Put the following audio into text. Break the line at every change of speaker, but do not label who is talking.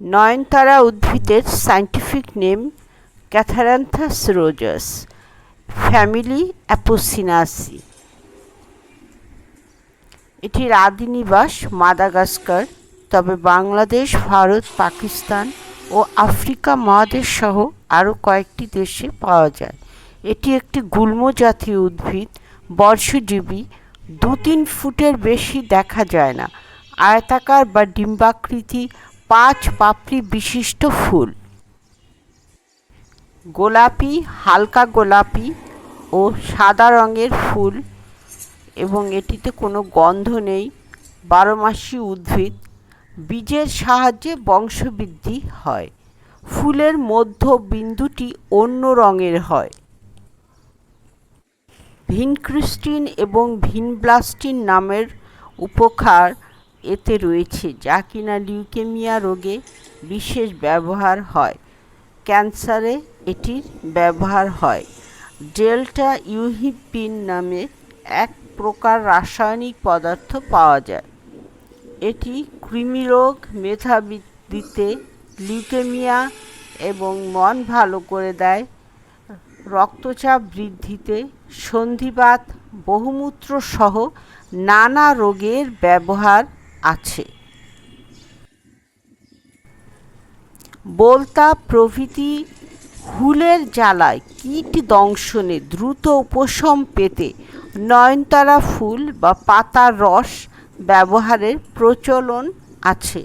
নয়নতারা উদ্ভিদের scientific name Catharanthus roseus family Apocynaceae এটির আদি নিবাস মাদাগাস্কার, তবে বাংলাদেশ, ভারত, পাকিস্তান ও আফ্রিকা মহাদেশ সহ আরও কয়েকটি দেশে পাওয়া যায়। এটি একটি গুল্ম জাতীয় উদ্ভিদ, বর্ষজীবী দু তিন ফুটের বেশি দেখা যায় না। আয়তাকার বা ডিম্বাকৃতি পাঁচ পাপড়ি বিশিষ্ট ফুল। গোলাপি, হালকা গোলাপি ও সাদা রঙের ফুল এবং এটিতে কোনো গন্ধ নেই, বারোমাসি উদ্ভিদ। বীজের সাহায্যে বংশবৃদ্ধি হয়। ফুলের মধ্য বিন্দুটি অন্য রঙের হয়। ভিনক্রিস্টিন এবং ভিনব্লাস্টিন নামের উপকার এতে রয়েছে যা কিনা লিউকেমিয়া রোগে বিশেষ ব্যবহার হয়। ক্যান্সারে এটির ব্যবহার হয়। ডেল্টা ইউহিপিন নামে এক প্রকার রাসায়নিক পদার্থ পাওয়া যায়। এটি কৃমি কৃমিরোগ মেধাবৃদ্ধিতে লিউকেমিয়া এবং মন ভালো করে দেয়। রক্তচাপ বৃদ্ধিতে সন্ধিবাত বহুমূত্র সহ নানা রোগের ব্যবহার আছে। বলতা প্রভৃতি হুলের জ্বালায় কীট দংশনে দ্রুত উপশম পেতে নয়নতারা ফুল বা পাতার রস ব্যবহারের প্রচলন আছে।